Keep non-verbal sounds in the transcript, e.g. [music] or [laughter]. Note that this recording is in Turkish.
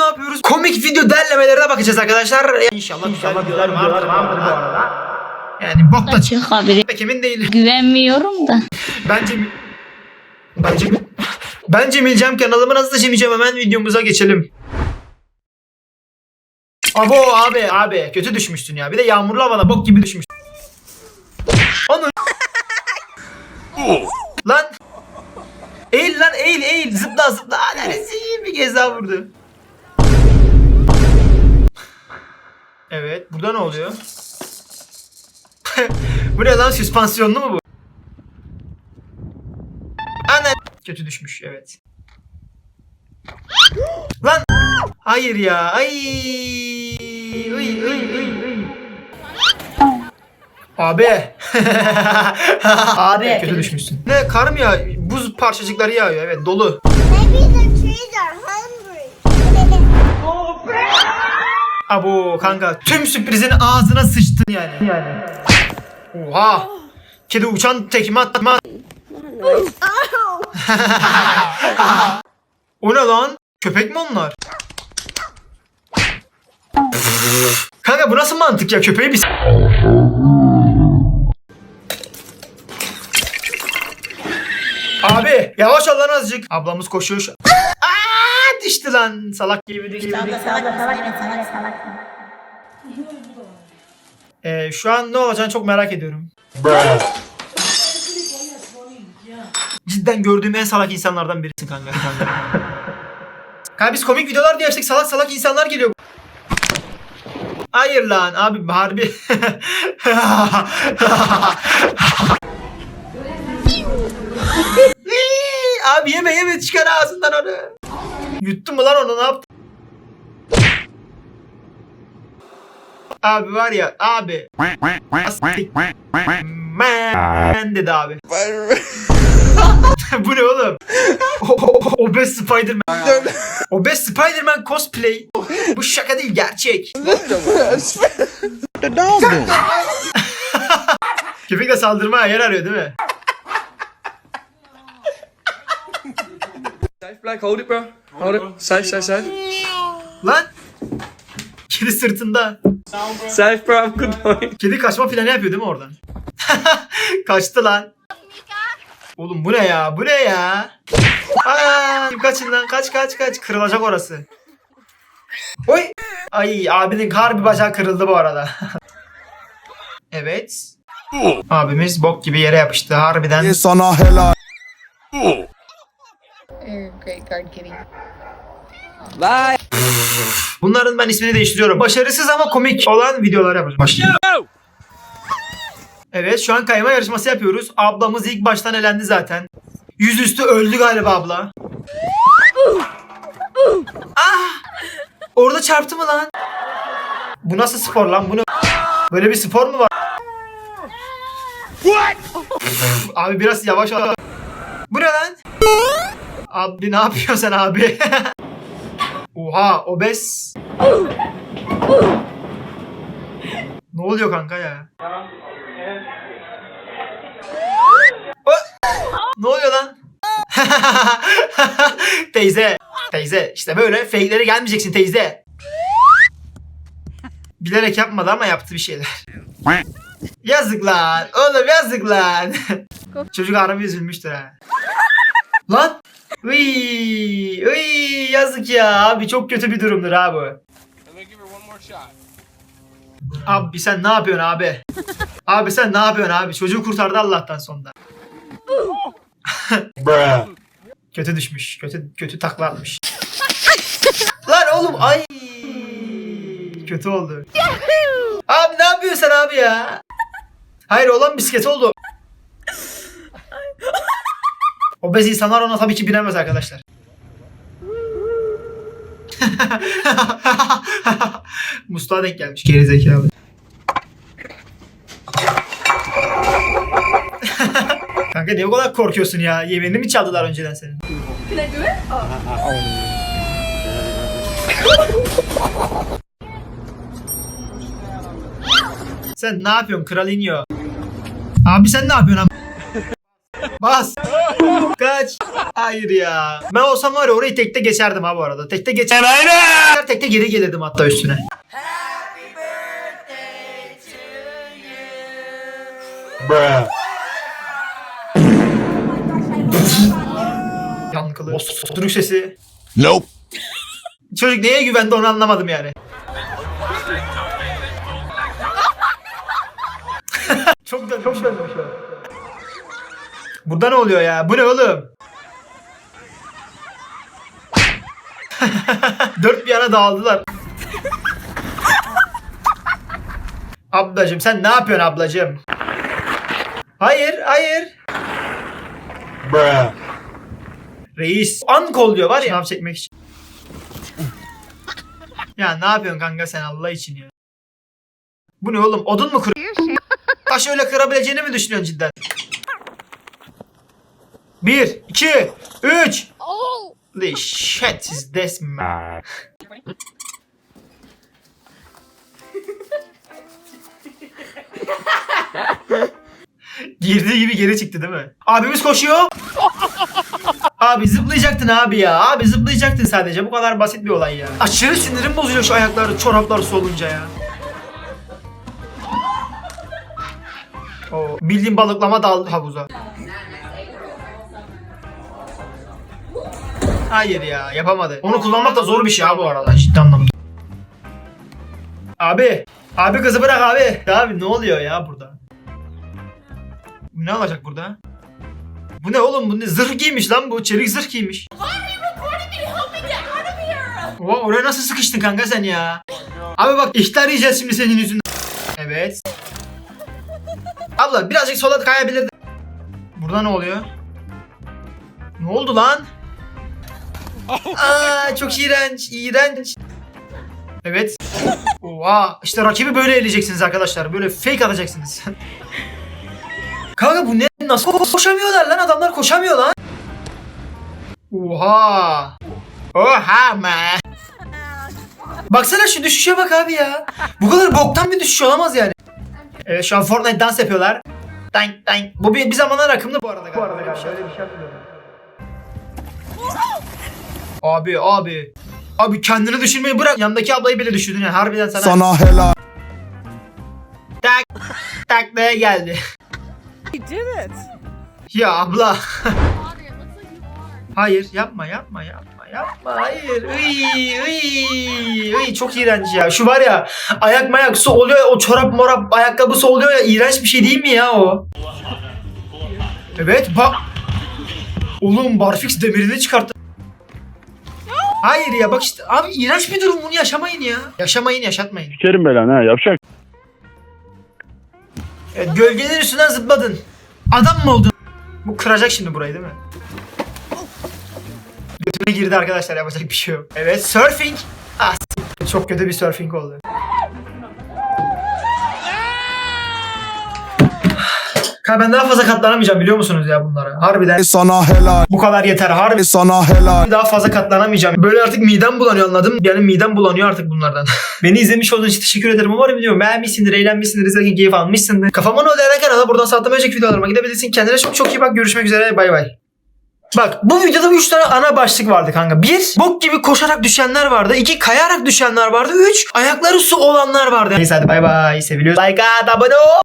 ne yapıyoruz? Komik video derlemelerine bakacağız arkadaşlar. İnşallah güzel videolar vardır, vardır bu arada. Yani bok da çık. Pek emin değilim. güvenmiyorum da. Bence mi? Bence mi? Bence Milcem kanalımın hızlıca Milcem hemen videomuza geçelim. Abo abi abi kötü düşmüşsün ya. Bir de yağmurlu havada bok gibi düşmüşsün. Onu Lan Eğil lan eğil eğil zıpla zıpla. Neresi bir kez daha vurdu. Evet burada ne oluyor? [laughs] bu ne lan süspansiyonlu mu bu? Ana kötü düşmüş evet. [gasps] Lan hayır ya ay Uy, uy, uy, uy. Abi. Abi kötü düşmüşsün. Ne kar mı ya? Buz parçacıkları yağıyor evet dolu. Maybe the trees are Abo kanka tüm sürprizin ağzına sıçtın yani. Yani. Oha. Kedi uçan tekme atma. [laughs] o ne lan? Köpek mi onlar? Kanka bu nasıl mantık ya? Köpeği bir... Abi yavaş ol lan azıcık. Ablamız koşuyor Aa, düştü lan. Salak gibi düştü. Ee, şu an ne olacağını çok merak ediyorum. Cidden gördüğüm en salak insanlardan birisin kanka. [laughs] kanka biz komik videolar diye yapsak salak salak insanlar geliyor. Hayır lan abi harbi. [laughs] Abi yeme yeme çıkar ağzından onu. Yuttun mu lan onu ne yaptın? Abi var ya abi. Man dedi abi. [laughs] Bu ne oğlum? Obez Spider-Man. Obez Spider-Man cosplay. Bu şaka değil gerçek. Köpekle saldırmaya yer arıyor değil mi? Black. Hold it, bro. Hold it. Safe, safe, safe. Lan. Kedi sırtında. Safe, bro. I'm good boy. [laughs] Kedi kaçma planı yapıyor değil mi oradan? [laughs] Kaçtı lan. Oğlum bu ne ya? Bu ne ya? Aa, kaçın lan. Kaç kaç kaç. Kırılacak orası. Oy. Ay abinin harbi bacağı kırıldı bu arada. [laughs] evet. Abimiz bok gibi yere yapıştı harbiden. sana helal. Bunların ben ismini değiştiriyorum. Başarısız ama komik olan videolar yapacağım. Başlayalım. Evet şu an kayma yarışması yapıyoruz. Ablamız ilk baştan elendi zaten. Yüzüstü öldü galiba abla. ah! Orada çarptı mı lan? Bu nasıl spor lan? Bunu böyle bir spor mu var? abi biraz yavaş ol. Bu ne lan? Abi ne yapıyorsun sen abi? [laughs] Oha obez. ne oluyor kanka ya? Ne oluyor lan? [laughs] teyze. Teyze işte böyle fake'lere gelmeyeceksin teyze. Bilerek yapmadı ama yaptı bir şeyler. yazık lan. Oğlum yazık lan. Çocuk harbi üzülmüştür ha. Lan. Uy, uy, yazık ya abi çok kötü bir durumdur abi. Abi sen ne yapıyorsun abi? [laughs] abi sen ne yapıyorsun abi? Çocuğu kurtardı Allah'tan sonunda. kötü düşmüş. Kötü kötü takla atmış. [laughs] Lan oğlum ay. Kötü oldu. abi ne yapıyorsun sen abi ya? Hayır olan bisiklet oldu. Obez insanlar ona tabii ki binemez arkadaşlar. [laughs] Musluğa denk gelmiş geri zekalı. [laughs] Kanka niye o kadar korkuyorsun ya? Yemeğini mi çaldılar önceden senin? Sen ne yapıyorsun Kralinho? Abi sen ne yapıyorsun Bas. Kaç. Hayır ya. Ben olsam var ya orayı tekte geçerdim ha bu arada. Tekte geçer. Aynen. Tekte geri gelirdim hatta üstüne. Yankılı. Osuruk sesi. Nope. Çocuk neye güvendi onu anlamadım yani. [laughs] çok da çok o. Burada ne oluyor ya? Bu ne oğlum? [laughs] Dört bir yana dağıldılar. [laughs] ablacım sen ne yapıyorsun ablacım? Hayır, hayır. Reis. An kolluyor var ya. Sınav çekmek için. Ya ne yapıyorsun kanka sen Allah için ya? Bu ne oğlum? Odun mu kır? Taş öyle kırabileceğini mi düşünüyorsun cidden? Bir, iki, üç. Holy shit is this man? Girdiği gibi geri çıktı değil mi? Abimiz koşuyor. Abi zıplayacaktın abi ya. Abi zıplayacaktın sadece. Bu kadar basit bir olay ya. Aşırı sinirim bozuyor şu ayakları, çoraplar solunca ya. O bildiğin balıklama daldı havuza. Hayır ya yapamadı. Onu kullanmak da zor bir şey abi bu arada ciddi anlamda. Abi. Abi kızı bırak abi. Abi ne oluyor ya burada? Bu ne olacak burada? Bu ne oğlum bu ne zırh giymiş lan bu çelik zırh giymiş. Oha oraya nasıl sıkıştın kanka sen ya? Abi bak ihtar yiyeceğiz şimdi senin yüzünden. Evet. Abla birazcık sola kayabilirdi. Burada ne oluyor? Ne oldu lan? Aa çok iğrenç, iğrenç. Evet. [laughs] Oha işte rakibi böyle eleyeceksiniz arkadaşlar. Böyle fake atacaksınız. [laughs] Kanka bu ne? Nasıl ko- koşamıyorlar lan? Adamlar koşamıyor lan. Oha. Oha man. Baksana şu düşüşe bak abi ya. Bu kadar boktan bir düşüş olamaz yani. Evet şu an Fortnite dans yapıyorlar. Dank dank. Bu bir, bir zamanlar akımdı bu arada galiba. Bu arada galiba. Öyle bir şey hatırlıyorum. Abi abi. Abi kendini düşürmeyi bırak. Yanındaki ablayı bile düşürdün ya. Harbiden sana. Sana helal. Tak. Taklaya geldi. You did it. Ya abla. Hayır yapma yapma yapma yapma hayır. Iy, iy, iy, çok iğrenç ya. Şu var ya ayak mayak su oluyor ya, o çorap morap ayakkabısı oluyor ya iğrenç bir şey değil mi ya o? Evet bak. Oğlum Barfix demirini çıkarttı. Hayır ya bak işte abi iğrenç bir durum bunu yaşamayın ya. Yaşamayın yaşatmayın. Sikerim belanı ha yapacak. Evet, gölgenin üstünden zıpladın. Adam mı oldun? Bu kıracak şimdi burayı değil mi? Götüme girdi arkadaşlar yapacak bir şey yok. Evet surfing. Ah, çok kötü bir surfing oldu. Kanka ben daha fazla katlanamayacağım biliyor musunuz ya bunlara? Harbiden Sana helal. bu kadar yeter harbi. Sana helal. Daha fazla katlanamayacağım. Böyle artık midem bulanıyor anladım. Yani midem bulanıyor artık bunlardan. [laughs] Beni izlemiş olduğun için teşekkür ederim. Umarım videomu beğenmişsindir, eğlenmişsindir, izlerken keyif almışsındır. Kafamın o değerli kanala buradan saatlama önceki videolarıma gidebilirsin. Kendine çok çok iyi bak. Görüşmek üzere. Bay bay. Bak bu videoda 3 tane ana başlık vardı kanka. Bir, bok gibi koşarak düşenler vardı. İki, kayarak düşenler vardı. Üç, ayakları su olanlar vardı. Neyse hadi bay bay. Seviliyoruz. Like at, abone ol.